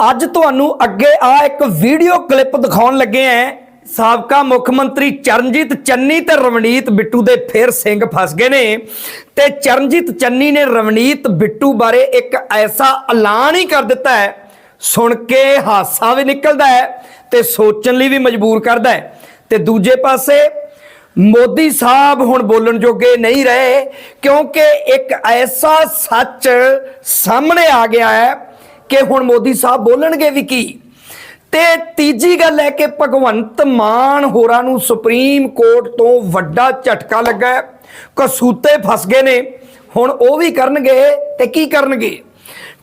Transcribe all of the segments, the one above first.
ਅੱਜ ਤੁਹਾਨੂੰ ਅੱਗੇ ਆ ਇੱਕ ਵੀਡੀਓ ਕਲਿੱਪ ਦਿਖਾਉਣ ਲੱਗੇ ਆਂ ਸਾਬਕਾ ਮੁੱਖ ਮੰਤਰੀ ਚਰਨਜੀਤ ਚੰਨੀ ਤੇ ਰਵਨੀਤ ਬਿੱਟੂ ਦੇ ਫੇਰ ਸਿੰਘ ਫਸ ਗਏ ਨੇ। ਤੇ ਚਰਨਜੀਤ ਚੰਨੀ ਨੇ ਰਵਨੀਤ ਬਿੱਟੂ ਬਾਰੇ ਇੱਕ ਐਸਾ ਐਲਾਨ ਹੀ ਕਰ ਦਿੱਤਾ ਹੈ। ਸੁਣ ਕੇ ਹਾਸਾ ਵੀ ਨਿਕਲਦਾ ਹੈ ਤੇ ਸੋਚਣ ਲਈ ਵੀ ਮਜਬੂਰ ਕਰਦਾ ਹੈ। ਤੇ ਦੂਜੇ ਪਾਸੇ ਮੋਦੀ ਸਾਹਿਬ ਹੁਣ ਬੋਲਣ ਜੋਗੇ ਨਹੀਂ ਰਹੇ ਕਿਉਂਕਿ ਇੱਕ ਐਸਾ ਸੱਚ ਸਾਹਮਣੇ ਆ ਗਿਆ ਹੈ ਕਿ ਹੁਣ ਮੋਦੀ ਸਾਹਿਬ ਬੋਲਣਗੇ ਵੀ ਕੀ? ਤੇ ਤੀਜੀ ਗੱਲ ਹੈ ਕਿ ਭਗਵੰਤ ਮਾਨ ਹੋਰਾਂ ਨੂੰ ਸੁਪਰੀਮ ਕੋਰਟ ਤੋਂ ਵੱਡਾ ਝਟਕਾ ਲੱਗਾ ਹੈ। ਕਸੂਤੇ ਫਸ ਗਏ ਨੇ। ਹੁਣ ਉਹ ਵੀ ਕਰਨਗੇ ਤੇ ਕੀ ਕਰਨਗੇ?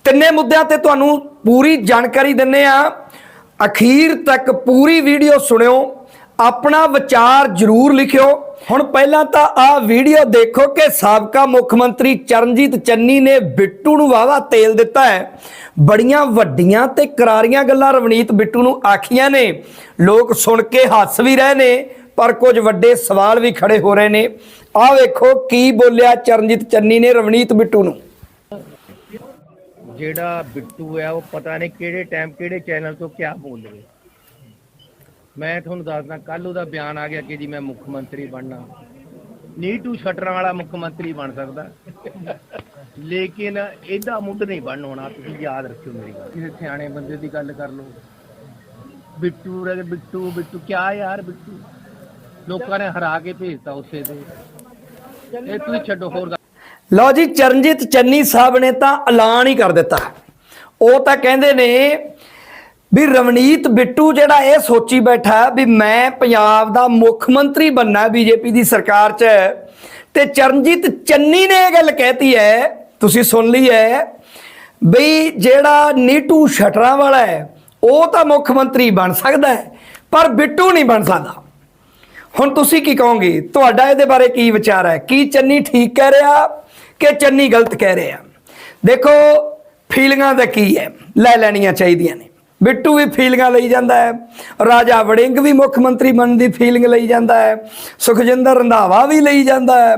ਤਿੰਨੇ ਮੁੱਦਿਆਂ ਤੇ ਤੁਹਾਨੂੰ ਪੂਰੀ ਜਾਣਕਾਰੀ ਦਿੰਨੇ ਆ ਅਖੀਰ ਤੱਕ ਪੂਰੀ ਵੀਡੀਓ ਸੁਣਿਓ। ਆਪਣਾ ਵਿਚਾਰ ਜ਼ਰੂਰ ਲਿਖਿਓ। ਹੁਣ ਪਹਿਲਾਂ ਤਾਂ ਆਹ ਵੀਡੀਓ ਦੇਖੋ ਕਿ ਸਾਬਕਾ ਮੁੱਖ ਮੰਤਰੀ ਚਰਨਜੀਤ ਚੰਨੀ ਨੇ ਬਿੱਟੂ ਨੂੰ ਵਾਵਾ ਤੇਲ ਦਿੱਤਾ ਹੈ। ਬੜੀਆਂ ਵੱਡੀਆਂ ਤੇ ਕਰਾਰੀਆਂ ਗੱਲਾਂ ਰਵਨੀਤ ਬਿੱਟੂ ਨੂੰ ਆਖੀਆਂ ਨੇ। ਲੋਕ ਸੁਣ ਕੇ ਹੱਸ ਵੀ ਰਹੇ ਨੇ, ਪਰ ਕੁਝ ਵੱਡੇ ਸਵਾਲ ਵੀ ਖੜੇ ਹੋ ਰਹੇ ਨੇ। ਆਹ ਵੇਖੋ ਕੀ ਬੋਲਿਆ ਚਰਨਜੀਤ ਚੰਨੀ ਨੇ ਰਵਨੀਤ ਬਿੱਟੂ ਨੂੰ। ਜਿਹੜਾ ਬਿੱਟੂ ਹੈ, ਉਹ ਪਤਾ ਨਹੀਂ ਕਿਹੜੇ ਟਾਈਮ ਕਿਹੜੇ ਚੈਨਲ ਤੋਂ ਕਿਆ ਬੋਲ ਰਿਹਾ। ਮੈਂ ਤੁਹਾਨੂੰ ਦੱਸਦਾ ਕੱਲ ਉਹਦਾ ਬਿਆਨ ਆ ਗਿਆ ਕਿ ਜੀ ਮੈਂ ਮੁੱਖ ਮੰਤਰੀ ਬਣਨਾ। ਨੀਟੂ ਸ਼ਟਰਾਂ ਵਾਲਾ ਮੁੱਖ ਮੰਤਰੀ ਬਣ ਸਕਦਾ। ਲੇਕਿਨ ਇਹਦਾ ਮੁੱਢ ਨਹੀਂ ਬਣਨ ਹੋਣਾ, ਤੁਸੀਂ ਯਾਦ ਰੱਖਿਓ ਮੇਰੀ ਗੱਲ। ਕਿਸੇ ਸਿਆਣੇ ਬੰਦੇ ਦੀ ਗੱਲ ਕਰ ਲਓ। ਬਿੱਟੂ ਰੇ ਬਿੱਟੂ ਬਿੱਟੂ। ਕਿਆ ਯਾਰ ਬਿੱਟੂ? ਲੋਕਾਂ ਨੇ ਹਰਾ ਕੇ ਭੇਜਤਾ ਉਸੇ ਦੇ। ਇਹ ਤੁਸੀਂ ਛੱਡੋ, ਹੋਰ ਗੱਲ। ਲਓ ਜੀ, ਚਰਨਜੀਤ ਚੰਨੀ ਸਾਹਿਬ ਨੇ ਤਾਂ ਐਲਾਨ ਹੀ ਕਰ ਦਿੱਤਾ। ਉਹ ਤਾਂ ਕਹਿੰਦੇ ਨੇ ਵੀ ਰਵਨੀਤ ਬਿੱਟੂ ਜਿਹੜਾ ਇਹ ਸੋਚੀ ਬੈਠਾ ਵੀ ਮੈਂ ਪੰਜਾਬ ਦਾ ਮੁੱਖ ਮੰਤਰੀ ਬੰਨਾ ਬੀਜੇਪੀ ਦੀ ਸਰਕਾਰ 'ਚ, ਤੇ ਚਰਨਜੀਤ ਚੰਨੀ ਨੇ ਇਹ ਗੱਲ ਕਹਿਤੀ ਹੈ, ਤੁਸੀਂ ਸੁਣ ਲਈ ਹੈ ਬਈ ਜਿਹੜਾ ਨੀਟੂ ਸ਼ਟਰਾਂ ਵਾਲਾ ਹੈ, ਉਹ ਤਾਂ ਮੁੱਖ ਮੰਤਰੀ ਬਣ ਸਕਦਾ ਹੈ, ਪਰ ਬਿੱਟੂ ਨਹੀਂ ਬਣ ਸਕਦਾ। ਹੁਣ ਤੁਸੀਂ ਕੀ ਕਹੋਗੇ? ਤੁਹਾਡਾ ਇਹਦੇ ਬਾਰੇ ਕੀ ਵਿਚਾਰ ਹੈ? ਕੀ ਚੰਨੀ ਠੀਕ ਕਹਿ ਰਿਹਾ ਕਿ ਚੰਨੀ ਗਲਤ ਕਹਿ ਰਿਹਾ? ਦੇਖੋ, ਫੀਲਿੰਗਾਂ ਦਾ ਕੀ ਹੈ? ਲੈ ਲੈਣੀਆਂ ਚਾਹੀਦੀਆਂ ਨੇ। ਬਿੱਟੂ ਵੀ ਫੀਲਿੰਗਾਂ ਲਈ ਜਾਂਦਾ ਹੈ ਰਾਜਾ ਵੜਿੰਗ ਵੀ ਮੁੱਖ ਮੰਤਰੀ ਬਣਨ ਦੀ ਫੀਲਿੰਗ ਲਈ ਜਾਂਦਾ ਹੈ ਸੁਖਜਿੰਦਰ ਰੰਧਾਵਾ ਵੀ ਲਈ ਜਾਂਦਾ ਹੈ।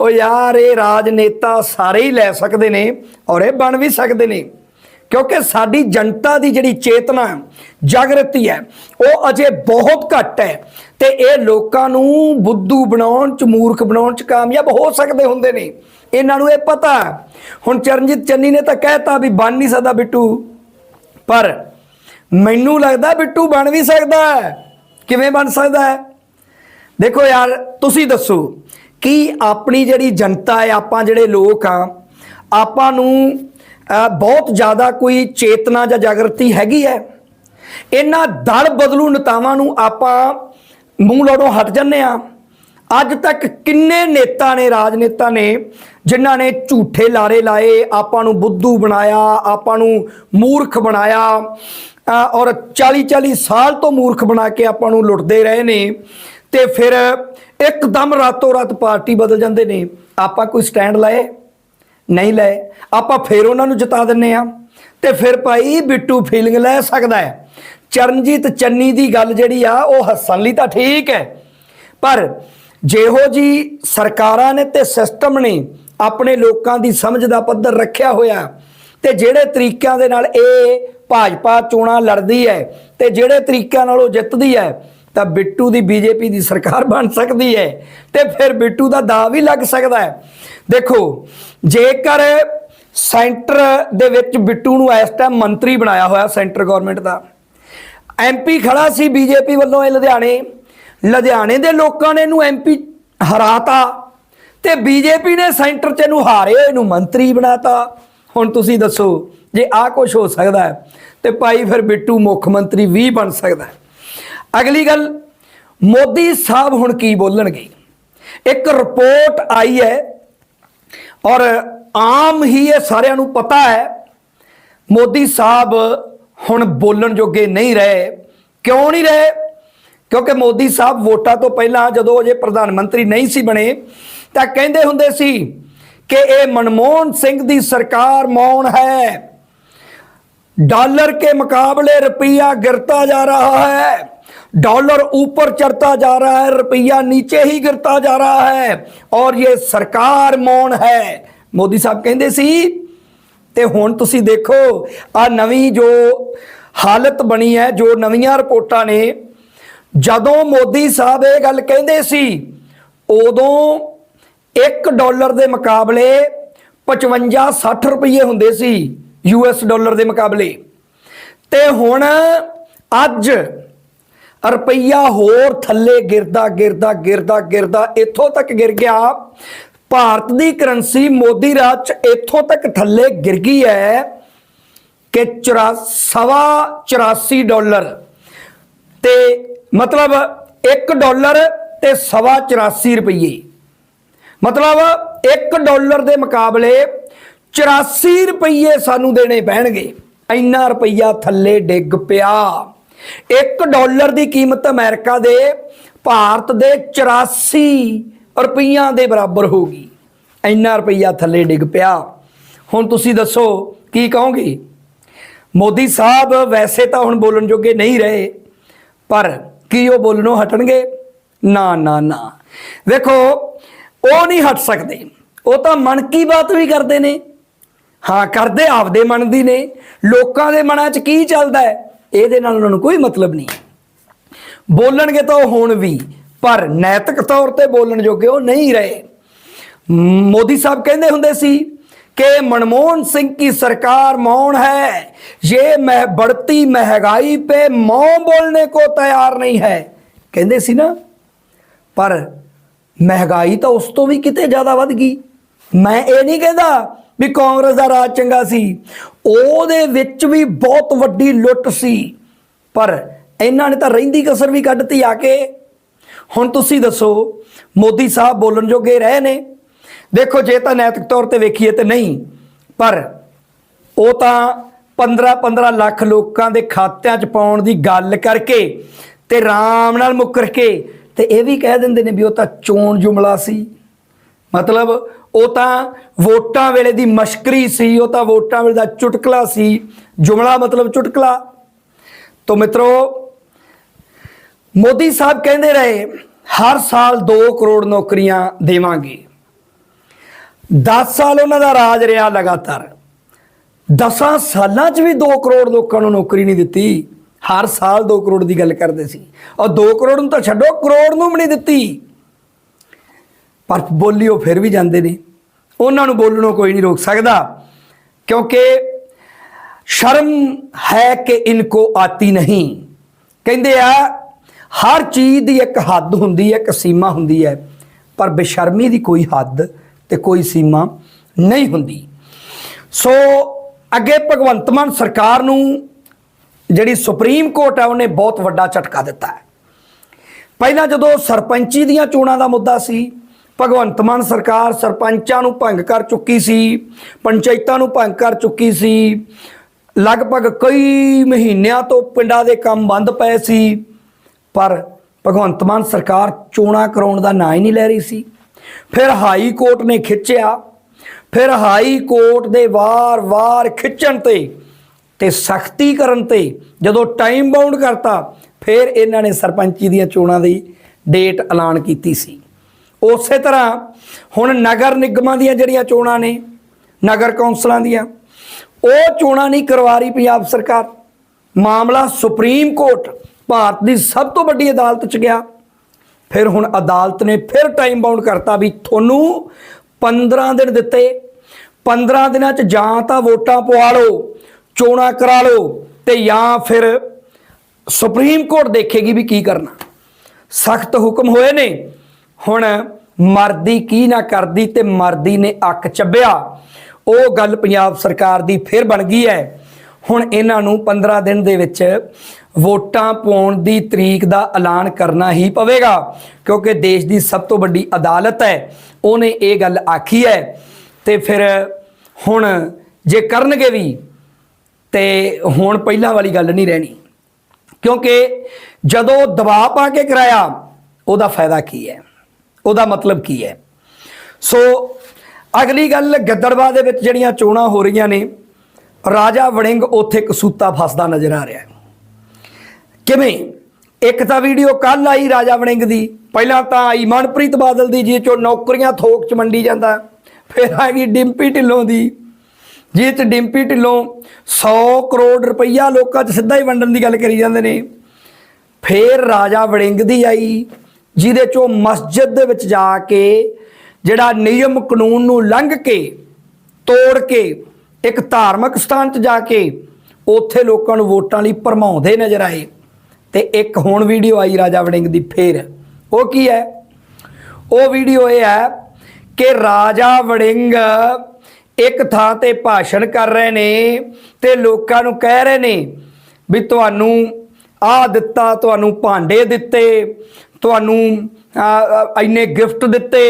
ਉਹ ਯਾਰ ਇਹ ਰਾਜਨੇਤਾ ਸਾਰੇ ਹੀ ਲੈ ਸਕਦੇ ਨੇ ਔਰ ਇਹ ਬਣ ਵੀ ਸਕਦੇ ਨੇ ਕਿਉਂਕਿ ਸਾਡੀ ਜਨਤਾ ਦੀ ਜਿਹੜੀ ਚੇਤਨਾ ਹੈ, ਜਾਗਰਤੀ ਹੈ ਉਹ ਅਜੇ ਬਹੁਤ ਘੱਟ ਹੈ ਤੇ ਇਹ ਲੋਕਾਂ ਨੂੰ ਬੁੱਧੂ ਬਣਾਉਣ ਚ ਮੂਰਖ ਬਣਾਉਣ ਚ ਕਾਮਯਾਬ ਹੋ ਸਕਦੇ ਹੁੰਦੇ ਨੇ ਇਹਨਾਂ ਨੂੰ ਇਹ ਪਤਾ ਹੁਣ ਚਰਨਜੀਤ ਚੰਨੀ ਨੇ ਤਾਂ ਕਹਿਤਾ ਵੀ ਬਣ ਨਹੀਂ ਸਕਦਾ ਬਿੱਟੂ ਪਰ ਮੈਨੂੰ ਲੱਗਦਾ ਬਿੱਟੂ ਬਣ ਵੀ ਸਕਦਾ ਹੈ। ਕਿਵੇਂ ਬਣ ਸਕਦਾ ਹੈ? ਦੇਖੋ ਯਾਰ, ਤੁਸੀਂ ਦੱਸੋ ਕਿ ਆਪਣੀ ਜਿਹੜੀ ਜਨਤਾ ਹੈ, ਆਪਾਂ ਜਿਹੜੇ ਲੋਕ ਆ ਆਪਾਂ ਨੂੰ ਬਹੁਤ ਜ਼ਿਆਦਾ ਕੋਈ ਚੇਤਨਾ ਜਾਂ ਜਾਗਰਤੀ ਹੈਗੀ ਹੈ? ਇਹਨਾਂ ਦਲ ਬਦਲੂ ਨੇਤਾਵਾਂ ਨੂੰ ਆਪਾਂ ਮੂੰਹ ਲੋੜੋਂ ਹਟ ਜੰਨੇ ਆ ਅੱਜ ਤੱਕ ਕਿੰਨੇ ਨੇਤਾ ਨੇ, ਰਾਜਨੇਤਾ ਨੇ, ਜਿਨ੍ਹਾਂ ਨੇ ਝੂਠੇ ਲਾਰੇ ਲਾਏ, ਆਪਾਂ ਨੂੰ ਬੁੱਧੂ ਬਣਾਇਆ, ਆਪਾਂ ਨੂੰ ਮੂਰਖ ਬਣਾਇਆ ਔਰ 40 40 ਸਾਲ ਤੋਂ ਮੂਰਖ ਬਣਾ ਕੇ ਆਪਾਂ ਨੂੰ ਲੁੱਟਦੇ ਰਹੇ ਨੇ ਤੇ ਫਿਰ ਇੱਕਦਮ ਰਾਤੋਂ ਰਾਤ ਪਾਰਟੀ ਬਦਲ ਜਾਂਦੇ ਨੇ। ਆਪਾਂ ਕੋਈ ਸਟੈਂਡ ਲਾਏ? ਨਹੀਂ ਲਏ। ਆਪਾਂ ਫੇਰ ਉਹਨਾਂ ਨੂੰ ਜਿਤਾ ਦਿੰਨੇ ਆ। ਤੇ ਫਿਰ ਭਾਈ ਬਿੱਟੂ ਫੀਲਿੰਗ ਲੈ ਸਕਦਾ ਹੈ। ਚਰਨਜੀਤ ਚੰਨੀ ਦੀ ਗੱਲ ਜਿਹੜੀ ਆ, ਉਹ ਹੱਸਣ ਲਈ ਤਾਂ ਠੀਕ ਹੈ। ਪਰ ਜਿਹੋ ਜੀ ਸਰਕਾਰਾਂ ਨੇ ਤੇ ਸਿਸਟਮ ਨੇ ਆਪਣੇ ਲੋਕਾਂ ਦੀ ਸਮਝ ਦਾ ਪੱਧਰ ਰੱਖਿਆ ਹੋਇਆ, ਤੇ ਜਿਹੜੇ ਤਰੀਕਿਆਂ ਦੇ ਨਾਲ ਇਹ ਭਾਜਪਾ ਚੋਣਾਂ ਲੜਦੀ ਹੈ ਤੇ ਜਿਹੜੇ ਤਰੀਕਿਆਂ ਨਾਲ ਉਹ ਜਿੱਤਦੀ ਹੈ, ਤਾਂ ਬਿੱਟੂ ਦੀ ਬੀਜੇਪੀ ਦੀ ਸਰਕਾਰ ਬਣ ਸਕਦੀ ਹੈ ਤੇ ਫਿਰ ਬਿੱਟੂ ਦਾ ਦਾ ਵੀ ਲੱਗ ਸਕਦਾ ਹੈ। ਦੇਖੋ, ਜੇਕਰ ਸੈਂਟਰ ਦੇ ਵਿੱਚ ਬਿੱਟੂ ਨੂੰ ਇਸ ਟਾਈਮ ਮੰਤਰੀ ਬਣਾਇਆ ਹੋਇਆ ਸੈਂਟਰ ਗਵਰਨਮੈਂਟ ਦਾ ਐਮਪੀ ਖੜਾ ਸੀ ਬੀਜੇਪੀ ਵੱਲੋਂ ਇਹ ਲੁਧਿਆਣੇ ਲੁਧਿਆਣੇ ਦੇ ਲੋਕਾਂ ਨੇ ਇਹਨੂੰ ਐਮਪੀ ਹਰਾਤਾ ਤੇ ਬੀਜੇਪੀ ਨੇ ਸੈਂਟਰ 'ਚ ਇਹਨੂੰ ਹਾਰੇ, ਇਹਨੂੰ ਮੰਤਰੀ ਬਣਾਤਾ। ਹੁਣ ਤੁਸੀਂ ਦੱਸੋ ਜੇ ਆਹ ਕੁਝ ਹੋ ਸਕਦਾ ਹੈ, ਤੇ ਭਾਈ ਫਿਰ ਬਿੱਟੂ ਮੁੱਖ ਮੰਤਰੀ ਵੀ ਬਣ ਸਕਦਾ ਹੈ। ਅਗਲੀ ਗੱਲ, ਮੋਦੀ ਸਾਹਿਬ ਹੁਣ ਕੀ ਬੋਲਣਗੇ? ਇੱਕ ਰਿਪੋਰਟ ਆਈ ਹੈ ਔਰ ਆਮ ਹੀ ਇਹ ਸਾਰਿਆਂ ਨੂੰ ਪਤਾ ਹੈ, ਮੋਦੀ ਸਾਹਿਬ ਹੁਣ ਬੋਲਣ ਜੋਗੇ ਨਹੀਂ ਰਹੇ। ਕਿਉਂ ਨਹੀਂ ਰਹੇ? ਕਿਉਂਕਿ ਮੋਦੀ ਸਾਹਿਬ ਵੋਟਾਂ ਤੋਂ ਪਹਿਲਾਂ ਜਦੋਂ ਅਜੇ ਪ੍ਰਧਾਨ ਮੰਤਰੀ ਨਹੀਂ ਸੀ ਬਣੇ, ਤਾਂ ਕਹਿੰਦੇ ਹੁੰਦੇ ਸੀ ਕਿ ਇਹ ਮਨਮੋਹਨ ਸਿੰਘ ਦੀ ਸਰਕਾਰ ਮੌਨ ਹੈ। डॉलर के मुकाबले रुपया गिरता जा रहा है डॉलर ऊपर चढ़ता जा रहा है रुपया नीचे ही गिरता जा रहा है और ये सरकार मौन है मोदी साहब ਕਹਿੰਦੇ ਸੀ ਤੇ ਹੁਣ ਤੁਸੀਂ ਦੇਖੋ ਆ ਨਵੀਂ ਜੋ ਹਾਲਤ ਬਣੀ ਹੈ ਜੋ ਨਵੀਆਂ ਰਿਪੋਰਟਾਂ ਨੇ ਜਦੋਂ ਮੋਦੀ ਸਾਹਿਬ ਇਹ ਗੱਲ ਕਹਿੰਦੇ ਸੀ ਉਦੋਂ 1 ਡਾਲਰ ਦੇ ਮੁਕਾਬਲੇ 55 60 ਰੁਪਏ ਹੁੰਦੇ ਸੀ ਯੂਐਸ ਡਾਲਰ ਦੇ ਮੁਕਾਬਲੇ। ਤੇ ਹੁਣ ਅੱਜ ਰੁਪਈਆ ਹੋਰ ਥੱਲੇ ਗਿਰਦਾ ਗਿਰਦਾ ਗਿਰਦਾ ਗਿਰਦਾ, ਇੱਥੋਂ ਤੱਕ ਗਿਰ ਗਿਆ। ਭਾਰਤ ਦੀ ਕਰੰਸੀ ਮੋਦੀ ਰਾਜ ਚ ਇੱਥੋਂ ਤੱਕ ਥੱਲੇ ਗਿਰ ਗਈ ਹੈ ਕਿ 84 ਡਾਲਰ। ਤੇ ਮਤਲਬ 1 ਡਾਲਰ ਤੇ ਸਵਾ 84 ਰੁਪਏ ਮਤਲਬ 1 ਡਾਲਰ ਦੇ ਮੁਕਾਬਲੇ 84 ਰੁਪਏ ਸਾਨੂੰ ਦੇਣੇ ਪੈਣਗੇ। ਇੰਨਾ ਰੁਪਈਆ ਥੱਲੇ ਡਿੱਗ ਪਿਆ। 1 ਡਾਲਰ ਦੀ ਕੀਮਤ ਅਮਰੀਕਾ ਦੇ, ਭਾਰਤ ਦੇ 84 ਰੁਪਈਆਂ ਦੇ ਬਰਾਬਰ ਹੋਗੀ ਇੰਨਾ ਰੁਪਈਆ ਥੱਲੇ ਡਿੱਗ ਪਿਆ। ਹੁਣ ਤੁਸੀਂ ਦੱਸੋ, ਕੀ ਕਹੋਗੇ? ਮੋਦੀ ਸਾਹਿਬ ਵੈਸੇ ਤਾਂ ਹੁਣ ਬੋਲਣ ਜੋਗੇ ਨਹੀਂ ਰਹੇ, ਪਰ ਕੀ ਉਹ ਬੋਲਣੋਂ ਹਟਣਗੇ? ਨਾ ਨਾ ਨਾ। ਵੇਖੋ, ਉਹ ਨਹੀਂ ਹਟ ਸਕਦੇ। ਉਹ ਤਾਂ ਮਨ ਕੀ ਬਾਤ ਵੀ ਕਰਦੇ ਨੇ। ਹਾਂ ਕਰਦੇ ਆਪਦੇ ਮਨ ਦੀ ਨੇ ਲੋਕਾਂ ਦੇ ਮਨਾਂ 'ਚ ਕੀ ਚੱਲਦਾ ਹੈ ਇਹਦੇ ਨਾਲ ਉਹਨਾਂ ਨੂੰ ਕੋਈ ਮਤਲਬ ਨਹੀਂ ਬੋਲਣਗੇ ਤਾਂ ਉਹ ਹੁਣ ਵੀ ਪਰ ਨੈਤਿਕ ਤੌਰ ਤੇ ਬੋਲਣ ਜੋਗੇ ਉਹ ਨਹੀਂ ਰਹੇ मोदी साहब कहते ਹੁੰਦੇ ਸੀ कि मनमोहन सिंह की सरकार मौन है ये मह बढ़ती महंगाई पे मौन बोलने को तैयार नहीं है ਕਹਿੰਦੇ ਸੀ ਨਾ ਪਰ ਮਹਿੰਗਾਈ ਤਾਂ ਉਸ ਤੋਂ ਵੀ ਕਿਤੇ ਜ਼ਿਆਦਾ ਵੱਧ ਗਈ ਮੈਂ ਇਹ ਨਹੀਂ ਕਹਿੰਦਾ ਵੀ ਕਾਂਗਰਸ ਦਾ ਰਾਜ ਚੰਗਾ ਸੀ। ਉਹਦੇ ਵਿੱਚ ਵੀ ਬਹੁਤ ਵੱਡੀ ਲੁੱਟ ਸੀ। ਪਰ ਇਹਨਾਂ ਨੇ ਤਾਂ ਰਹਿੰਦੀ ਕਸਰ ਵੀ ਕੱਢਤੀ ਆ ਕੇ। ਹੁਣ ਤੁਸੀਂ ਦੱਸੋ, ਮੋਦੀ ਸਾਹਿਬ ਬੋਲਣ ਜੋਗੇ ਰਹੇ ਨੇ? ਦੇਖੋ, ਜੇ ਤਾਂ ਨੈਤਿਕ ਤੌਰ ਤੇ ਵੇਖੀਏ ਤੇ ਨਹੀਂ, ਪਰ ਉਹ ਤਾਂ 15-15 ਲੱਖ ਲੋਕਾਂ ਦੇ ਖਾਤਿਆਂ 'ਚ ਪਾਉਣ ਦੀ ਗੱਲ ਕਰਕੇ ਤੇ ਆਰਾਮ ਨਾਲ ਮੁੱਕਰ ਕੇ ਤੇ ਇਹ ਵੀ ਕਹਿ ਦਿੰਦੇ ਨੇ ਵੀ ਉਹ ਤਾਂ ਚੋਣ ਜੁਮਲਾ ਸੀ। ਮਤਲਬ ਉਹ ਤਾਂ ਵੋਟਾਂ ਵੇਲੇ ਦੀ ਮਸ਼ਕਰੀ ਸੀ, ਉਹ ਤਾਂ ਵੋਟਾਂ ਵੇਲੇ ਦਾ ਚੁਟਕਲਾ ਸੀ। ਜੁਮਲਾ ਮਤਲਬ ਚੁਟਕਲਾ। ਤੋਂ ਮਿੱਤਰੋ, ਮੋਦੀ ਸਾਹਿਬ ਕਹਿੰਦੇ ਰਹੇ, ਹਰ ਸਾਲ 2 ਕਰੋੜ ਨੌਕਰੀਆਂ ਦੇਵਾਂਗੇ। 10 ਸਾਲ ਉਹਨਾਂ ਦਾ ਰਾਜ ਰਿਹਾ ਲਗਾਤਾਰ। 10 ਸਾਲਾਂ 'ਚ ਵੀ 2 ਕਰੋੜ ਲੋਕਾਂ ਨੂੰ ਨੌਕਰੀ ਨਹੀਂ ਦਿੱਤੀ। ਹਰ ਸਾਲ 2 ਕਰੋੜ ਦੀ ਗੱਲ ਕਰਦੇ ਸੀ। ਔਰ 2 ਕਰੋੜ ਨੂੰ ਤਾਂ ਛੱਡੋ, ਕਰੋੜ ਨੂੰ ਵੀ ਨਹੀਂ ਦਿੱਤੀ। ਪਰ ਬੋਲੀ ਉਹ ਫਿਰ ਵੀ ਜਾਂਦੇ ਨੇ। ਉਹਨਾਂ ਨੂੰ ਬੋਲਣੋਂ ਕੋਈ ਨਹੀਂ ਰੋਕ ਸਕਦਾ, ਕਿਉਂਕਿ ਸ਼ਰਮ ਹੈ ਕਿ ਇਨਕੋ ਆਤੀ ਨਹੀਂ। ਕਹਿੰਦੇ ਆ, ਹਰ ਚੀਜ਼ ਦੀ ਇੱਕ ਹੱਦ ਹੁੰਦੀ ਹੈ, ਇੱਕ ਸੀਮਾ ਹੁੰਦੀ ਹੈ, ਪਰ ਬੇਸ਼ਰਮੀ ਦੀ ਕੋਈ ਹੱਦ ਤੇ ਕੋਈ ਸੀਮਾ ਨਹੀਂ ਹੁੰਦੀ। ਸੋ ਅੱਗੇ ਭਗਵੰਤ ਮਾਨ ਸਰਕਾਰ ਨੂੰ ਜਿਹੜੀ ਸੁਪਰੀਮ ਕੋਰਟ ਹੈ, ਉਹਨੇ ਬਹੁਤ ਵੱਡਾ ਝਟਕਾ ਦਿੱਤਾ ਹੈ। ਪਹਿਲਾਂ ਜਦੋਂ ਸਰਪੰਚੀ ਦੀਆਂ ਚੋਣਾਂ ਦਾ ਮੁੱਦਾ ਸੀ ਭਗਵੰਤ ਮਾਨ ਸਰਕਾਰ ਸਰਪੰਚਾਂ ਨੂੰ ਭੰਗ ਕਰ ਚੁੱਕੀ ਸੀ, ਪੰਚਾਇਤਾਂ ਨੂੰ ਭੰਗ ਕਰ ਚੁੱਕੀ ਸੀ, ਲਗਭਗ ਕਈ ਮਹੀਨਿਆਂ ਤੋਂ ਪਿੰਡਾਂ ਦੇ ਕੰਮ ਬੰਦ ਪਏ ਸੀ, ਪਰ ਭਗਵੰਤ ਮਾਨ ਸਰਕਾਰ ਚੋਣਾਂ ਕਰਾਉਣ ਦਾ ਨਾਂ ਹੀ ਨਹੀਂ ਲੈ ਰਹੀ ਸੀ। ਫਿਰ ਹਾਈ ਕੋਰਟ ਨੇ ਖਿੱਚਿਆ, ਫਿਰ ਹਾਈ ਕੋਰਟ ਦੇ ਵਾਰ-ਵਾਰ ਖਿੱਚਣ ਤੇ ਤੇ ਸਖਤੀ ਕਰਨ ਤੇ ਜਦੋਂ ਟਾਈਮ ਬਾਉਂਡ ਕਰਤਾ, ਫਿਰ ਇਹਨਾਂ ਨੇ ਸਰਪੰਚੀ ਦੀਆਂ ਚੋਣਾਂ ਦੀ ਡੇਟ ਐਲਾਨ ਕੀਤੀ ਸੀ। ਉਸੇ ਤਰ੍ਹਾਂ ਹੁਣ ਨਗਰ ਨਿਗਮਾਂ ਦੀਆਂ ਜਿਹੜੀਆਂ ਚੋਣਾਂ ਨੇ, ਨਗਰ ਕੌਂਸਲਾਂ ਦੀਆਂ, ਉਹ ਚੋਣਾਂ ਨਹੀਂ ਕਰਵਾ ਰਹੀ ਪੰਜਾਬ ਸਰਕਾਰ। ਮਾਮਲਾ ਸੁਪਰੀਮ ਕੋਰਟ ਭਾਰਤ ਦੀ ਸਭ ਤੋਂ ਵੱਡੀ ਅਦਾਲਤ 'ਚ ਗਿਆ। ਫਿਰ ਹੁਣ ਅਦਾਲਤ ਨੇ ਫਿਰ ਟਾਈਮ ਬਾਉਂਡ ਕਰਤਾ ਵੀ ਤੁਹਾਨੂੰ 15 ਦਿਨ ਦਿੱਤੇ। 15 ਦਿਨਾਂ 'ਚ ਜਾਂ ਤਾਂ ਵੋਟਾਂ ਪਵਾ ਲਓ, ਚੋਣਾਂ ਕਰਾ ਲਓ ਤੇ ਜਾਂ ਫਿਰ ਸੁਪਰੀਮ ਕੋਰਟ ਦੇਖੇਗੀ ਵੀ ਕੀ ਕਰਨਾ। ਸਖਤ ਹੁਕਮ ਹੋਏ ਨੇ। ਹੁਣ ਮਰਦੀ ਕੀ ਨਾ ਕਰਦੀ ਤੇ ਮਰਦੀ ਨੇ ਅੱਕ ਚੱਬਿਆ। ਉਹ ਗੱਲ ਪੰਜਾਬ ਸਰਕਾਰ ਦੀ ਫਿਰ ਬਣ ਗਈ ਹੈ। ਹੁਣ ਇਹਨਾਂ ਨੂੰ 15 ਦਿਨ ਦੇ ਵਿੱਚ ਵੋਟਾਂ ਪਾਉਣ ਦੀ ਤਰੀਕ ਦਾ ਐਲਾਨ ਕਰਨਾ ਹੀ ਪਵੇਗਾ, ਕਿਉਂਕਿ ਦੇਸ਼ ਦੀ ਸਭ ਤੋਂ ਵੱਡੀ ਅਦਾਲਤ ਹੈ। ਉਹਨੇ ਇਹ ਗੱਲ ਆਖੀ ਹੈ। ਤੇ ਫਿਰ ਹੁਣ ਜੇ ਕਰਨਗੇ ਵੀ, ਤੇ ਹੁਣ ਪਹਿਲਾਂ ਵਾਲੀ ਗੱਲ ਨਹੀਂ ਰਹਿਣੀ। ਕਿਉਂਕਿ ਜਦੋਂ ਦਬਾਅ ਪਾ ਕੇ ਕਰਾਇਆ, ਉਹਦਾ ਫਾਇਦਾ ਕੀ ਹੈ? ਉਹਦਾ ਮਤਲਬ ਕੀ ਹੈ? ਸੋ ਅਗਲੀ ਗੱਲ ਗੱਦੜਵਾ ਦੇ ਵਿੱਚ ਜਿਹੜੀਆਂ ਚੋਣਾਂ ਹੋ ਰਹੀਆਂ ਨੇ, ਰਾਜਾ ਵੜਿੰਗ ਉੱਥੇ ਕਸੂਤਾ ਫਸਦਾ ਨਜ਼ਰ ਆ ਰਿਹਾ ਕਿਵੇਂ? ਇੱਕ ਤਾਂ ਵੀਡੀਓ ਕੱਲ ਆਈ ਰਾਜਾ ਵੜਿੰਗ ਦੀ, ਪਹਿਲਾਂ ਤਾਂ ਆਈ ਮਨਪ੍ਰੀਤ ਬਾਦਲ ਦੀ ਜੀ ਚੋਂ ਨੌਕਰੀਆਂ ਥੋਕ ਚ ਮੰਡੀ ਜਾਂਦਾ, ਫਿਰ ਆ ਗਈ ਡਿੰਪੀ ਢਿੱਲੋਂ ਦੀ ਜਿਹ ਚ ਡਿੰਪੀ ਢਿੱਲੋਂ 100 ਕਰੋੜ ਰੁਪਈਆ ਲੋਕਾਂ 'ਚ ਸਿੱਧਾ ਹੀ ਵੰਡਣ ਦੀ ਗੱਲ ਕਰੀ ਜਾਂਦੇ ਨੇ। ਫੇਰ ਰਾਜਾ ਵੜਿੰਗ ਦੀ ਆਈ ਜਿਹਦੇ ਚੋਂ ਮਸਜਿਦ ਦੇ ਵਿੱਚ ਜਾ ਕੇ ਜਿਹੜਾ ਨਿਯਮ ਕਾਨੂੰਨ ਨੂੰ ਲੰਘ ਕੇ, ਤੋੜ ਕੇ, ਇੱਕ ਧਾਰਮਿਕ ਸਥਾਨ 'ਚ ਜਾ ਕੇ ਉੱਥੇ ਲੋਕਾਂ ਨੂੰ ਵੋਟਾਂ ਲਈ ਭਰਮਾਉਂਦੇ ਨਜ਼ਰ ਆਏ ਤੇ ਇੱਕ ਹੁਣ ਵੀਡੀਓ ਆਈ ਰਾਜਾ ਵੜਿੰਗ ਦੀ ਫੇਰ। ਉਹ ਕੀ ਹੈ? ਉਹ ਵੀਡੀਓ ਇਹ ਹੈ ਕਿ ਰਾਜਾ ਵੜਿੰਗ ਇੱਕ ਥਾਂ ਤੇ ਭਾਸ਼ਣ ਕਰ ਰਹੇ ਨੇ ਤੇ ਲੋਕਾਂ ਨੂੰ ਕਹਿ ਰਹੇ ਨੇ ਵੀ ਤੁਹਾਨੂੰ ਆ ਦਿੱਤਾ, ਤੁਹਾਨੂੰ ਭਾਂਡੇ ਦਿੱਤੇ ਤੁਹਾਨੂੰ ਇੰਨੇ ਗਿਫਟ ਦਿੱਤੇ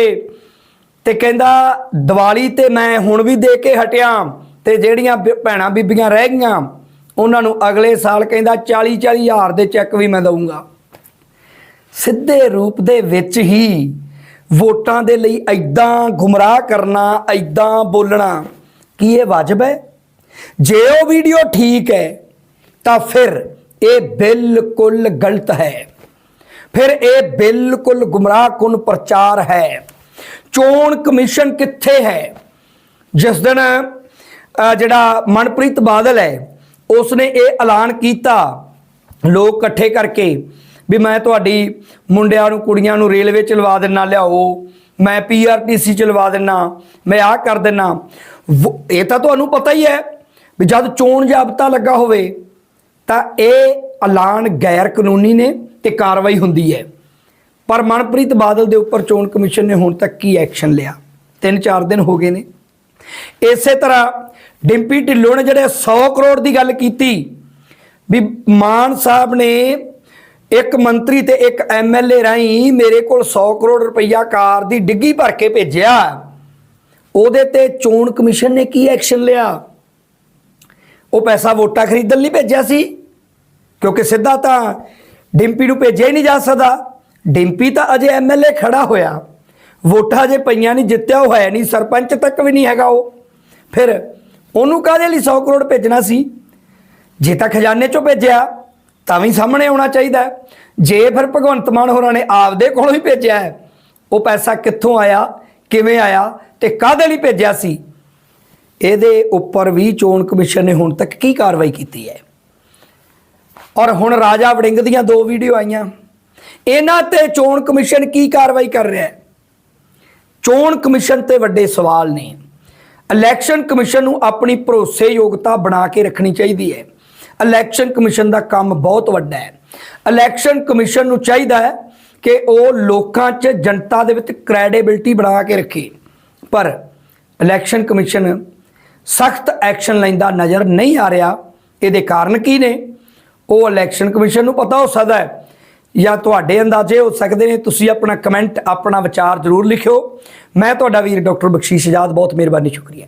ਤੇ ਕਹਿੰਦਾ, ਦੀਵਾਲੀ ਤੇ ਮੈਂ ਹੁਣ ਵੀ ਦੇ ਕੇ ਹਟਿਆ ਤੇ ਜਿਹੜੀਆਂ ਬ- ਭੈਣਾਂ ਬੀਬੀਆਂ ਰਹਿ ਗਈਆਂ, ਉਹਨਾਂ ਨੂੰ ਅਗਲੇ ਸਾਲ ਕਹਿੰਦਾ 40 40 ਹਜ਼ਾਰ ਦੇ ਚੈੱਕ ਵੀ ਮੈਂ ਦਊਂਗਾ। ਸਿੱਧੇ ਰੂਪ ਦੇ ਵਿੱਚ ਹੀ ਵੋਟਾਂ ਦੇ ਲਈ ਐਦਾਂ ਗੁੰਮਰਾਹ ਕਰਨਾ ਐਦਾਂ ਬੋਲਣਾ ਕੀ ਇਹ ਵਾਜਬ ਹੈ? ਜੇ ਉਹ ਵੀਡੀਓ ਠੀਕ ਹੈ, ਤਾਂ ਫਿਰ ਇਹ ਬਿਲਕੁਲ ਗਲਤ ਹੈ। ਫਿਰ ਇਹ ਬਿਲਕੁਲ ਗੁੰਮਰਾਹਕੁਨ ਪ੍ਰਚਾਰ ਹੈ। ਚੋਣ ਕਮਿਸ਼ਨ ਕਿੱਥੇ ਹੈ? ਜਿਸ ਦਿਨ ਜਿਹੜਾ ਮਨਪ੍ਰੀਤ ਬਾਦਲ ਹੈ, ਉਸਨੇ ਇਹ ਐਲਾਨ ਕੀਤਾ। ਲੋਕ ਇਕੱਠੇ ਕਰਕੇ ਵੀ ਮੈਂ ਤੁਹਾਡੀ ਮੁੰਡਿਆਂ ਨੂੰ, ਕੁੜੀਆਂ ਨੂੰ ਰੇਲਵੇ ਚ ਲਵਾ ਦੇਣਾ ਲਿਆਓ। ਮੈਂ ਪੀਆਰਟੀਸੀ ਚ ਲਵਾ ਦੇਣਾ ਮੈਂ ਆਹ ਕਰ ਦੇਣਾ ਵੋ- ਇਹ ਤਾਂ ਤੁਹਾਨੂੰ ਪਤਾ ਹੀ ਹੈ ਵੀ ਜਦ ਚੋਣ ਜਾਬਤਾ ਲੱਗਾ ਹੋਵੇ, ਤਾਂ ਇਹ ਐਲਾਨ ਗੈਰ ਕਾਨੂੰਨੀ ਨੇ। ਤੇ ਕਾਰਵਾਈ ਹੁੰਦੀ ਹੈ। ਪਰ ਮਨਪ੍ਰੀਤ ਬਾਦਲ ਦੇ ਉੱਪਰ ਚੋਣ ਕਮਿਸ਼ਨ ਨੇ ਹੁਣ ਤੱਕ ਕੀ ਐਕਸ਼ਨ ਲਿਆ? ਤਿੰਨ ਚਾਰ ਦਿਨ ਹੋ ਗਏ ਨੇ। ਇਸੇ ਤਰ੍ਹਾਂ ਡਿੰਪੀ ਢਿੱਲੋਂ ਨੇ ਜਿਹੜੇ 100 ਕਰੋੜ ਦੀ ਗੱਲ ਕੀਤੀ, ਵੀ ਮਾਨ ਸਾਹਿਬ ਨੇ ਇੱਕ ਮੰਤਰੀ ਤੇ ਇੱਕ ਐਮਐਲਏ ਰਾਹੀਂ ਮੇਰੇ ਕੋਲ 100 ਕਰੋੜ ਰੁਪਈਆ ਕਾਰ ਦੀ ਡਿੱਗੀ ਭਰ ਕੇ ਭੇਜਿਆ। ਉਹਦੇ ਤੇ ਚੋਣ ਕਮਿਸ਼ਨ ਨੇ ਕੀ ਐਕਸ਼ਨ ਲਿਆ? ਉਹ ਪੈਸਾ ਵੋਟਾਂ ਖਰੀਦਣ ਲਈ ਭੇਜਿਆ ਸੀ, ਕਿਉਂਕਿ ਸਿੱਧਾ ਤਾਂ ਡਿੰਪੀ ਨੂੰ ਭੇਜਿਆ ਹੀ ਨਹੀਂ ਜਾ ਸਕਦਾ। ਡਿੰਪੀ ਤਾਂ ਅਜੇ ਐਮਐਲਏ ਖੜਾ ਹੋਇਆ। ਵੋਟਾਂ ਅਜੇ ਪਈਆਂ ਨਹੀਂ, ਜਿੱਤਿਆ ਉਹ ਹੈ ਨਹੀਂ, ਸਰਪੰਚ ਤੱਕ ਵੀ ਨਹੀਂ ਹੈਗਾ ਉਹ। ਫਿਰ ਉਹਨੂੰ ਕਾਹਦੇ ਲਈ 100 ਕਰੋੜ ਭੇਜਣਾ ਸੀ? ਜੇ ਤਾਂ ਖਜ਼ਾਨੇ ਚੋਂ ਭੇਜਿਆ, ਤਾਂ ਵੀ ਸਾਹਮਣੇ ਆਉਣਾ ਚਾਹੀਦਾ ਜੇ ਫਿਰ ਭਗਵੰਤ ਮਾਨ ਹੋਰਾਂ ਨੇ ਆਪਦੇ ਕੋਲੋਂ ਹੀ ਭੇਜਿਆ ਉਹ ਪੈਸਾ ਕਿੱਥੋਂ ਆਇਆ, ਕਿਵੇਂ ਆਇਆ ਤੇ ਕਾਹਦੇ ਲਈ ਭੇਜਿਆ ਸੀ? ਇਹਦੇ ਉੱਪਰ ਵੀ ਚੋਣ ਕਮਿਸ਼ਨ ਨੇ ਹੁਣ ਤੱਕ ਕੀ ਕਾਰਵਾਈ ਕੀਤੀ ਹੈ? ਔਰ ਹੁਣ ਰਾਜਾ ਵੜਿੰਗ ਦੀਆਂ ਦੋ ਵੀਡੀਓ ਆਈਆਂ। ਇਹਨਾਂ ਤੇ ਚੋਣ ਕਮਿਸ਼ਨ ਕੀ ਕਾਰਵਾਈ ਕਰ ਰਿਹਾ ਹੈ? ਚੋਣ ਕਮਿਸ਼ਨ ਤੇ ਵੱਡੇ ਸਵਾਲ ਨੇ। ਇਲੈਕਸ਼ਨ ਕਮਿਸ਼ਨ ਨੂੰ ਆਪਣੀ ਭਰੋਸੇਯੋਗਤਾ ਬਣਾ ਕੇ ਰੱਖਣੀ ਚਾਹੀਦੀ ਹੈ। ਇਲੈਕਸ਼ਨ ਕਮਿਸ਼ਨ ਦਾ ਕੰਮ ਬਹੁਤ ਵੱਡਾ ਹੈ। ਇਲੈਕਸ਼ਨ ਕਮਿਸ਼ਨ ਨੂੰ ਚਾਹੀਦਾ ਹੈ ਕਿ ਉਹ ਲੋਕਾਂ 'ਚ ਜਨਤਾ ਦੇ ਵਿੱਚ ਕ੍ਰੈਡੀਬਿਲਟੀ ਬਣਾ ਕੇ ਰੱਖੇ। ਪਰ ਇਲੈਕਸ਼ਨ ਕਮਿਸ਼ਨ ਸਖਤ ਐਕਸ਼ਨ ਲੈਂਦਾ ਨਜ਼ਰ ਨਹੀਂ ਆ ਰਿਹਾ। ਇਹਦੇ ਕਾਰਨ ਕੀ ਨੇ? ਉਹ ਇਲੈਕਸ਼ਨ ਕਮਿਸ਼ਨ ਨੂੰ ਪਤਾ ਹੋ ਸਕਦਾ ਹੈ। ਜਾਂ ਤੁਹਾਡੇ ਅੰਦਾਜ਼ੇ ਹੋ ਸਕਦੇ ਨੇ। ਤੁਸੀਂ ਆਪਣਾ ਕਮੈਂਟ ਆਪਣਾ ਵਿਚਾਰ ਜ਼ਰੂਰ ਲਿਖਿਓ। ਮੈਂ ਤੁਹਾਡਾ ਵੀਰ ਡਾਕਟਰ ਬਖਸ਼ੀਸ਼ ਆਜ਼ਾਦ। ਬਹੁਤ ਮਿਹਰਬਾਨੀ, ਸ਼ੁਕਰੀਆ।